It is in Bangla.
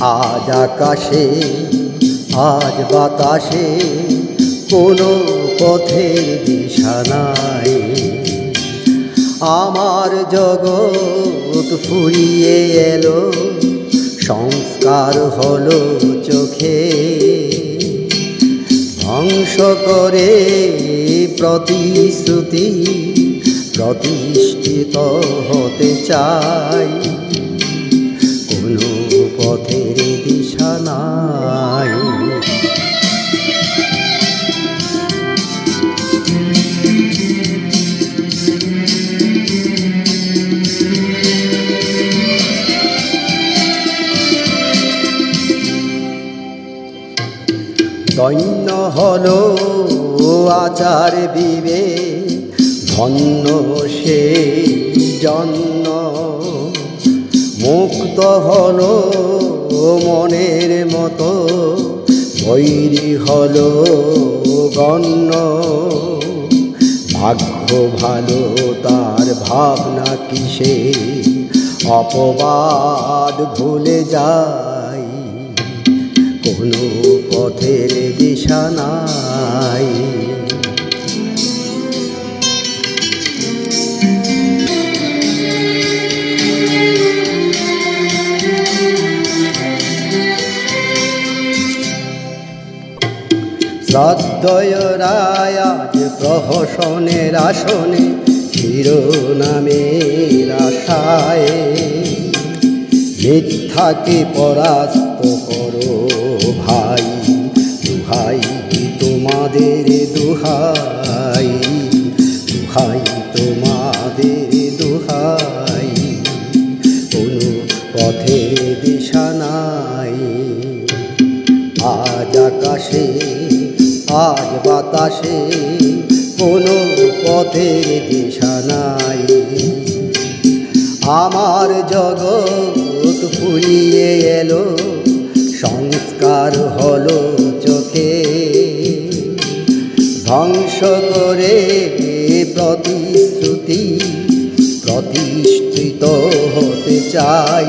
আজ আকাশে, আজ বাতাসে কোনো পথের দিশা নাই। আমার জগৎ ফুরিয়ে এলো, সংস্কার হলো চোখে। ধ্বংস করে প্রতিশ্রুতি, প্রতিষ্ঠিত হতে চাই। দৈন্য হলো আচার বিবে ধন্য সে জন্য। মুক্ত হল মনের মতো বৈরী হল গণ্য। ভাগ্য ভালো তার ভাবনা কিসে অপবাদ ভুলে যায় পথের দিশা নাই শ্রদ্ধয় আজ প্রহসনের আসনে শিরোনামের মিথ্যাকে পরাস্ত করো তোমাদের দুহাই দুহাই তোমাদের দুহাই, কোনো পথে দিশা নাই। আজ আকাশে, আজ বাতাসে কোনো পথের দিশা নাই। আমার জগৎ ফুরিয়ে এলো, সংস্কার হলো প্রতিশ্রুতি প্রতিষ্ঠিত হতে চাই।